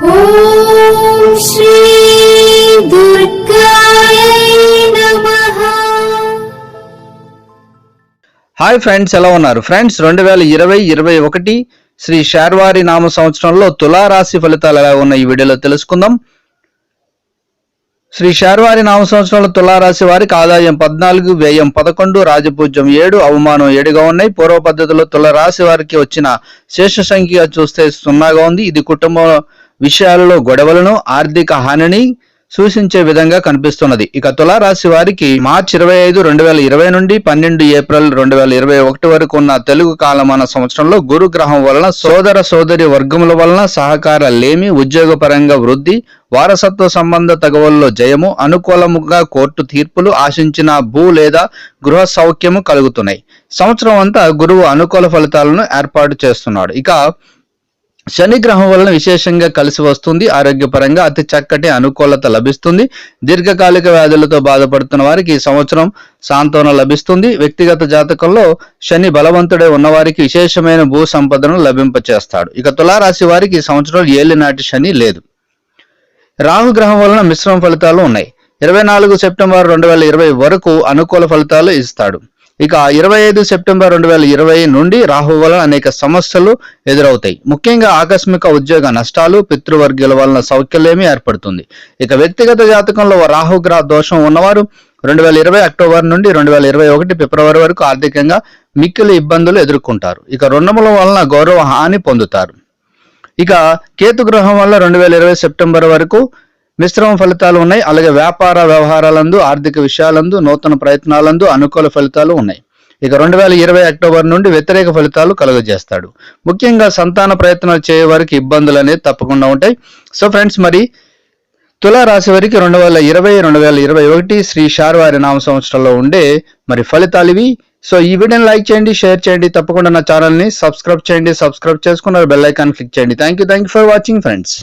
Hi friends ఎలా ఉన్నారు? Friends రెండు వేల ఇరవై ఇరవై ఒకటి శ్రీ శార్వారి నామ సంవత్సరంలో తులారాశి ఫలితాలు ఎలా ఉన్నాయి ఈ వీడియోలో తెలుసుకుందాం. శ్రీ శార్వారి నామ సంవత్సరంలో తులారాశి వారికి ఆదాయం పద్నాలుగు వ్యయం పదకొండు రాజపూజ్యం ఏడు అవమానం ఏడుగా ఉన్నాయి. పూర్వ పద్ధతిలో తులారాశి వారికి వచ్చిన శేష సంఖ్య చూస్తే సున్నాగా ఉంది. ఇది కుటుంబ విషయాలలో గొడవలను ఆర్థిక హానిని సూచించే విధంగా కనిపిస్తున్నది. ఇక తులారాశి వారికి మార్చి ఇరవై ఐదు రెండు వేల ఇరవై నుండి పన్నెండు ఏప్రిల్ రెండు వేల ఇరవై ఒకటి వరకు ఉన్న తెలుగు కాలమాన సంవత్సరంలో గురు గ్రహం వలన సోదర సోదరి వర్గముల వలన సహకార లేమి ఉద్యోగపరంగా వృద్ధి వారసత్వ సంబంధ తగవల్లో జయము అనుకూలముగా కోర్టు తీర్పులు ఆశించిన భూ లేదా గృహ సౌఖ్యము కలుగుతున్నాయి. సంవత్సరం అంతా గురువు అనుకూల ఫలితాలను ఏర్పాటు చేస్తున్నాడు. ఇక శని గ్రహం వలన విశేషంగా కలిసి వస్తుంది. ఆరోగ్యపరంగా అతి చక్కటి అనుకూలత లభిస్తుంది. దీర్ఘకాలిక వ్యాధులతో బాధపడుతున్న వారికి ఈ సంవత్సరం సాంత్వన లభిస్తుంది. వ్యక్తిగత జాతకంలో శని బలవంతుడే ఉన్నవారికి విశేషమైన భూ సంపదను లభింపచేస్తాడు. ఇక తులారాశి వారికి ఈ సంవత్సరం ఏలినాటి శని లేదు. రాహుగ్రహం వలన మిశ్రమ ఫలితాలు ఉన్నాయి. ఇరవై నాలుగు సెప్టెంబర్ రెండు వేల ఇరవై వరకు అనుకూల ఫలితాలు ఇస్తాడు. ఇక ఇరవై ఐదు సెప్టెంబర్ రెండు వేల ఇరవై నుండి రాహు వలన అనేక సమస్యలు ఎదురవుతాయి. ముఖ్యంగా ఆకస్మిక ఉద్యోగ నష్టాలు పితృవర్గీయుల వలన సౌఖ్యలేమి ఏర్పడుతుంది. ఇక వ్యక్తిగత జాతకంలో రాహుగ్రహ దోషం ఉన్నవారు రెండు వేల ఇరవై అక్టోబర్ నుండి రెండు వేల ఇరవై ఒకటి ఫిబ్రవరి వరకు ఆర్థికంగా మిక్కిలి ఇబ్బందులు ఎదుర్కొంటారు. ఇక రుణముల వలన గౌరవ హాని పొందుతారు. ఇక కేతు గ్రహం వల్ల రెండు వేల ఇరవై సెప్టెంబర్ వరకు మిశ్రమ ఫలితాలు ఉన్నాయి. అలాగే వ్యాపార వ్యవహారాలందు ఆర్థిక విషయాలందు నూతన ప్రయత్నాలందు అనుకూల ఫలితాలు ఉన్నాయి. ఇక రెండు వేల ఇరవై అక్టోబర్ నుండి వ్యతిరేక ఫలితాలు కలుగజేస్తాడు. ముఖ్యంగా సంతాన ప్రయత్నాలు చేయే వారికి ఇబ్బందులు అనేది తప్పకుండా ఉంటాయి. సో ఫ్రెండ్స్ మరి తులా రాశి వారికి రెండు వేల ఇరవై రెండు వేల ఇరవై ఒకటి శ్రీ శార్వారి నామ సంవత్సరంలో ఉండే మరి ఫలితాలు ఇవి. సో ఈ వీడియోని లైక్ చేయండి షేర్ చేయండి. తప్పకుండా నా ఛానల్ని సబ్స్క్రైబ్ చేయండి. సబ్స్క్రైబ్ చేసుకున్న బెల్ ఐకాన్ క్లిక్ చేయండి. Thank you thank you for watching friends.